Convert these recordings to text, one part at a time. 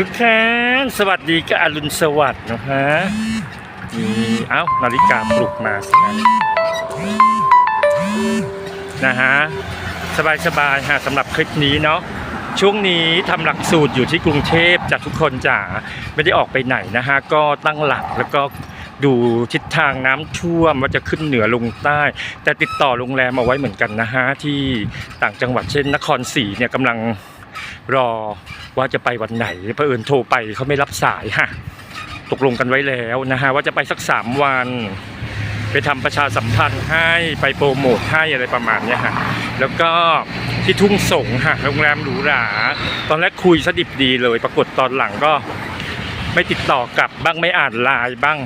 ทุกท่านสวัสดีกับอรุณสวัสดิ์นะฮะนี่เอ้านาฬิกาปลุกมาสินะนะฮะสบายสบายๆฮะสำหรับคลิปนี้เนาะช่วงนี้ทำหลักสูตรอยู่ที่กรุงเทพจากทุกคนจ๋าไม่ได้ออกไปไหนนะฮะก็ตั้งหลักแล้วก็ดูทิศทางน้ำท่วมว่าจะขึ้นเหนือลงใต้ แต่ติดต่อโรงแรมเอาไว้เหมือนกันนะฮะที่ต่างจังหวัดเช่น นครศรีเนี่ยกำลังรอ ว่าจะไปวันไหนเผอิญโทรไปเขาไม่รับสายฮะตกลงกันไว้แล้วนะฮะว่าจะไปสักสามวัน ไปทำประชาสัมพันธ์ให้ไปโปรโมทให้อะไรประมาณเนี้ยฮะแล้วก็ที่ทุ่งสงฮะโรงแรมหรูหราตอนแรกคุยสดิบดีเลย ปรากฏตอนหลังก็ไม่ติดต่อกลับบ้างไม่อ่านไลน์บ้าง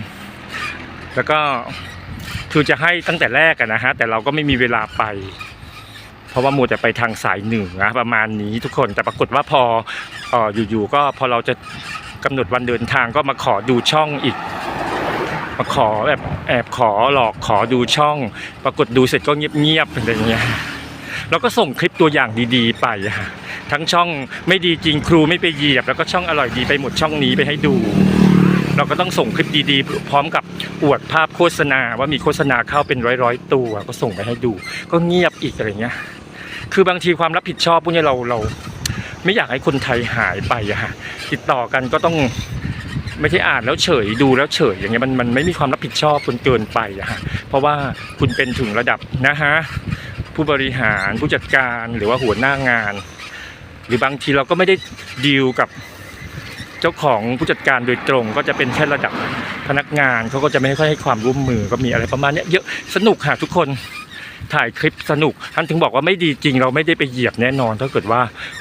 แล้วก็คือจะให้ตั้งแต่แรกอะนะฮะแต่เราก็ไม่มีเวลาไป เพราะว่ามัวแต่ไปทางสายเหนือประมาณนี้ทุกคนแต่ปรากฏว่าพออออยู่ๆก็พอเราจะกำหนดวันเดินทางก็มาขอดูช่องอีกมาขอแบบแอบขอหลอกขอดูช่อง ปรากฏดูเสร็จก็เงียบๆอะไรอย่างเงี้ยเราก็ส่งคลิปตัวอย่างดีๆ ไปทั้งช่องไม่ดีจริงครูไม่ไปเหยียบ แล้วก็ช่องอร่อยดีไปหมดช่องนี้ไปให้ดู เราก็ต้องส่งคลิปดีๆ พร้อมกับอวดภาพโฆษณาว่ามีโฆษณาเข้าเป็นร้อยๆตัว ก็ส่งไปให้ดู ก็เงียบอีกอะไรเงี้ย คือบางทีความรับผิดชอบพวกนี้เราเรา ไม่อยากให้คนไทยหายไปอะฮะติดต่อกันก็ต้องไม่ใช่อ่านแล้วเฉยดูแล้วเฉยอย่างเงี้ยมันมันไม่มีความรับผิดชอบจนเกินไปอะฮะเพราะว่าคุณเป็นถึงระดับนะฮะผู้บริหารผู้จัดการหรือว่าหัวหน้างาน หรือบางทีเราก็ไม่ได้ดีลกับเจ้าของผู้จัดการโดยตรง ก็จะเป็นแค่ระดับพนักงานเขาก็จะไม่ค่อยให้ความร่วมมือก็มีอะไรประมาณเนี้ยเยอะสนุกค่ะทุกคน ถ่ายคลิปสนุก ท่านถึงบอกว่าไม่ดีจริงเราไม่ได้ไปเหยียบแน่นอน ถ้าเกิดว่า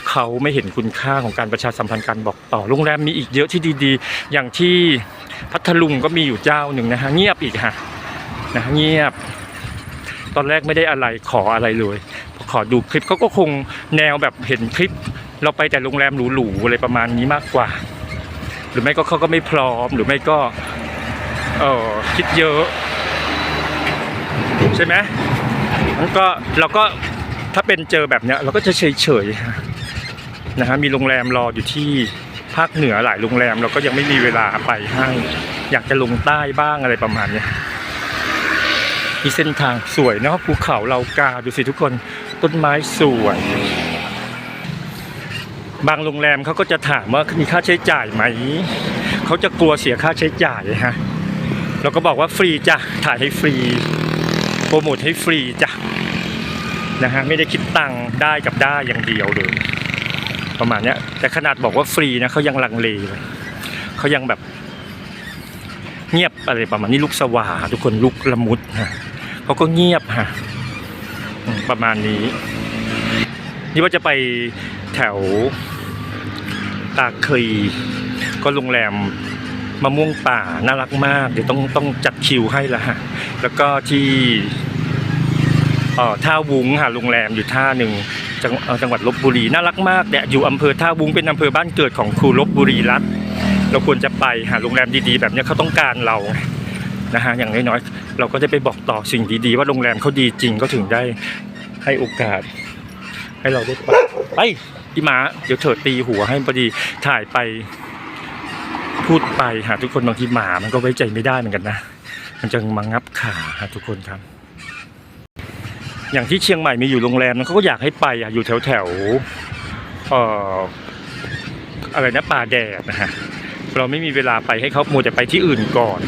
เขาไม่เห็นคุณค่าของการประชาสัมพันธ์การบอกต่อโรงแรมมีอีกเยอะที่ดีๆ อย่างที่พัทลุงก็มีอยู่เจ้าหนึ่งนะฮะเงียบอีกฮะนะเงียบ ตอนแรกไม่ได้อะไรขออะไรเลยขอดูคลิปเขาก็คงแนวแบบเห็นคลิป เราไปแต่โรงแรมหรูๆอะไรประมาณนี้มากกว่า หรือไม่ก็เขาก็ไม่พร้อมหรือไม่ก็เออคิดเยอะ ใช่ไหม ก็เราก็ถ้าเป็นเจอแบบเนี้ยเราก็จะเฉยเฉยๆนะฮะมีโรงแรมรออยู่ที่ภาคเหนือหลายโรงแรม เราก็ยังไม่มีเวลาไปให้ อยากจะลงใต้บ้างอะไรประมาณเนี้ยมีเส้นทางสวยเนาะภูเขาเรากาดูสิทุกคนต้นไม้สวยบางโรงแรมเขาก็จะถามว่ามีค่าใช้จ่ายไหม เขาจะกลัวเสียค่าใช้จ่ายฮะเราก็บอกว่าฟรีจ้ะถ่ายให้ฟรี โปรโมทให้ฟรีจ้ะ นะฮะไม่ได้คิดตังค์ได้กับได้อย่างเดียวเลยประมาณเนี้ยแต่ขนาดบอกว่าฟรีนะเขายังลังเลเลยเขายังแบบ เงียบอะไรประมาณนี้ลูกสว่าทุกคนลูกละมุดฮะเขาก็เงียบฮะประมาณนี้ นี่ว่าจะไปแถวตาคลีก็โรงแรมมะม่วงป่าน่ารักมาก เดี๋ยวต้องต้องจัดคิวให้ละฮะแล้วก็ที่ เอ่อท่าวุ้งค่ะโรงแรมอยู่ท่าหนึ่งจังเอ่อจังหวัดลบบุรีน่ารักมากแต่อยู่อำเภอท่าวุ้งเป็นอำเภอบ้านเกิดของครูลบบุรีรัฐเราควรจะไปหาโรงแรมดีๆ แบบเนี้ยเขาต้องการเรานะฮะอย่างน้อยๆเราก็จะไปบอกต่อสิ่งดีๆ ว่าโรงแรมเขาดีจริงก็ถึงได้ให้โอกาส ให้เราได้ไปไปพี่หมาเดี๋ยวเถิดตีหัวให้พอดีถ่ายไปพูดไปหาทุกคนบางทีหมามันก็ไว้ใจไม่ได้เหมือนกันนะ มันจะมางับขาหาทุกคนครับ อย่างที่เชียงใหม่มีอยู่โรงแรมนั้นเขาก็อยากให้ไปอะอยู่แถวแถวๆเอ่ออะไรนะป่าแดดนะฮะเราไม่มีเวลาไปให้เขาโมัวแต่ไปที่อื่นก่อน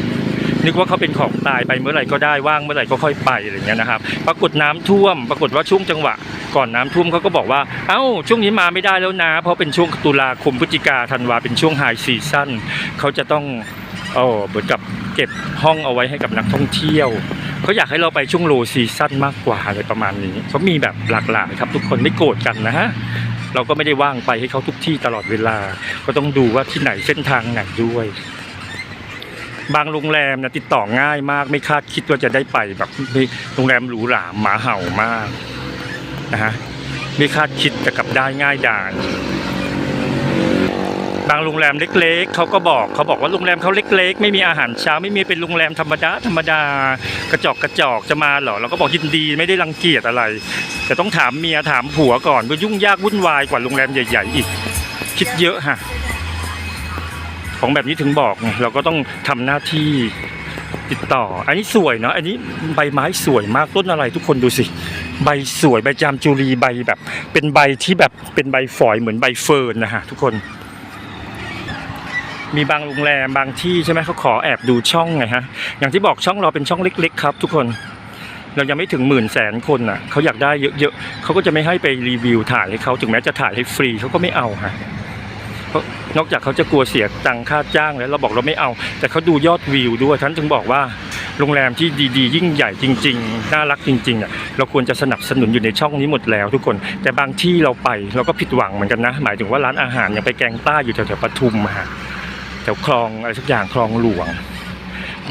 นึกว่าเขาเป็นของตายไปเมื่อไหร่ก็ได้ว่างเมื่อไหร่ก็ค่อยไปอะไรอย่างเงี้ยนะครับ ปรากฏน้ำท่วม ปรากฏว่าช่วงจังหวะ ก่อนน้ำท่วมเขาก็บอกว่า เอ้าช่วงนี้มาไม่ได้แล้วนะ เพราะเป็นช่วงตุลาคมพฤศจิกาธันวาเป็นช่วงไฮซีซั่นเขาจะต้องเออเหมือนกับเก็บห้องเอาไว้ให้กับนักท่องเที่ยว เขาอยากให้เราไปช่วงโลซีซั่นมากกว่าอะไรประมาณนี้เขามีแบบหลากหลายครับ ทุกคนไม่โกรธกันนะฮะเราก็ไม่ได้ว่างไปให้เขาทุกที่ตลอดเวลา ก็ต้องดูว่าที่ไหนเส้นทางไหนด้วย บางโรงแรมนะติดต่อง่ายมาก ไม่คาดคิดว่าจะได้ไปแบบโรงแรมหรูหราหมาเห่ามากนะฮะไม่คาดคิดแต่กลับได้ง่ายดาย บางโรงแรมเล็กๆเขาก็บอกเขาบอกว่าโรงแรมเขาเล็ก ๆ ไม่มีอาหารเช้าไม่มีเป็นโรงแรมธรรมดาธรรมดากระจอกกระจอกจะมาเหรอเราก็บอกยินดีไม่ได้รังเกียจอะไร แต่ต้องถามเมียถามผัวก่อนว่ายุ่งยากวุ่นวายกว่าโรงแรมใหญ่ ๆ อีก คิดเยอะฮะของแบบนี้ถึงบอกไงเราก็ต้องทำหน้าที่ติดต่อ อันนี้สวยเนาะอันนี้ใบไม้สวยมากต้นอะไรทุกคนดูสิ ใบสวยใบจามจุรีใบแบบ เป็นใบที่แบบเป็นใบฝอยเหมือนใบเฟิร์นนะฮะทุกคน มีบางโรงแรมบางที่ใช่ไหมเขาขอแอบดูช่องไงฮะอย่างที่บอกช่องเราเป็นช่องเล็ก ๆ ครับ ทุกคนเรายังไม่ถึงหมื่นแสนคนอะเขาอยากได้เยอะๆเขาก็จะไม่ให้ไปรีวิวถ่ายให้เขาถึงแม้จะถ่ายให้ฟรีเขาก็ไม่เอาฮะนอกจากเขาจะกลัวเสียตังค่าจ้างแล้วเราบอกเราไม่เอา แต่เขาดูยอดวิวด้วยท่านถึงบอกว่าโรงแรมที่ดีๆ ยิ่งใหญ่จริง ๆ น่ารักจริงๆอะเราควรจะสนับสนุนอยู่ในช่องนี้หมดแล้วทุกคน แต่บางที่เราไปเราก็ผิดหวังเหมือนกันนะ หมายถึงว่าร้านอาหารอย่างไปแกงใต้อยู่แถวๆปทุมฮะ แถวคลองอะไรสักอย่างคลองหลวง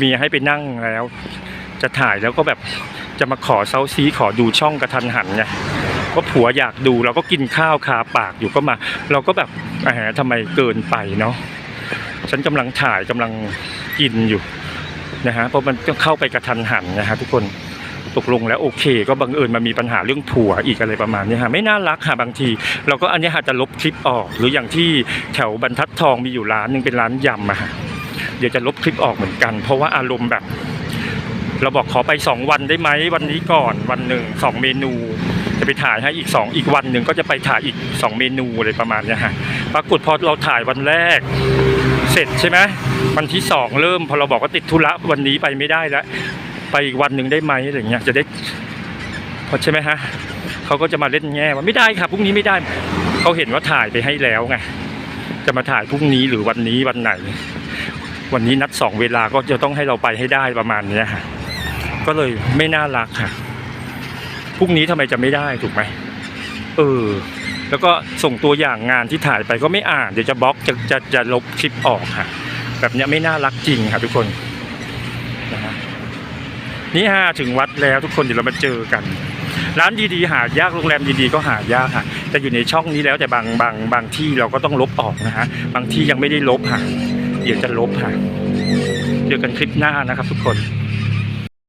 มีให้ไปนั่งแล้ว จะถ่ายแล้วก็แบบจะมาขอเซาซีขอดูช่องกระทันหันไงว่าผัวอยากดูเราก็กินข้าวคาปากอยู่ก็มา เราก็แบบแหมทำไมเกินไปเนาะฉันกำลังถ่ายกำลังกินอยู่นะฮะเพราะมันต้องเข้าไปกระทันหันนะฮะทุกคน ตกลงแล้วโอเค ก็บังเอิญมามีปัญหาเรื่องผัวอีกอะไรประมาณนี้ฮะไม่น่ารักค่ะบางที เราก็อันนี้อาจจะลบคลิปออก หรืออย่างที่แถวบรรทัดทองมีอยู่ร้านหนึงเป็นร้านยำอะฮะเดี๋ยวจะลบคลิปออกเหมือนกัน เพราะว่าอารมณ์แบบ เราบอกขอไปสองวันได้ไหมวันนี้ก่อนวันหนึ่งสองเมนูจะไปถ่ายให้อีกสองอีกวันหนึ่งก็จะไปถ่ายอีกสองเมนูอะไรประมาณนี้ฮะปรากฏพอเราถ่ายวันแรก เสร็จใช่ไหมวันที่สองเริ่มพอเราบอกว่าติดธุระวันนี้ไปไม่ได้แล้ว ไปอีกวันหนึ่งได้ไหมอะไรเงี้ยจะได้พอใช่ไหมฮะเขาก็จะมาเล่นแง่ว่าไม่ได้ครับพรุ่งนี้ไม่ได้เขาเห็นว่าถ่ายไปให้แล้วไงจะมาถ่ายพรุ่งนี้หรือวันนี้วันไหน วันนี้นัดสองเวลาก็จะต้องให้เราไปให้ได้ประมาณเนี้ยฮะก็เลยไม่น่ารักค่ะพรุ่งนี้ทำไมจะไม่ได้ถูกไหมเออ แล้วก็ส่งตัวอย่างงานที่ถ่ายไปก็ไม่อ่านเดี๋ยวจะบล็อกจะจะจะลบคลิปออกค่ะ แบบนี้ไม่น่ารักจริงค่ะทุกคนนะฮะ นี่ฮะถึงวัดแล้วทุกคนเดี๋ยวเรามาเจอกัน ร้านดีๆหายากโรงแรมดีๆก็หายากค่ะแต่อยู่ในช่องนี้แล้วแต่บางบางบางที่เราก็ต้องลบออกนะฮะบางที่ยังไม่ได้ลบค่ะเดี๋ยวจะลบค่ะเจอกันคลิปหน้านะครับทุกคน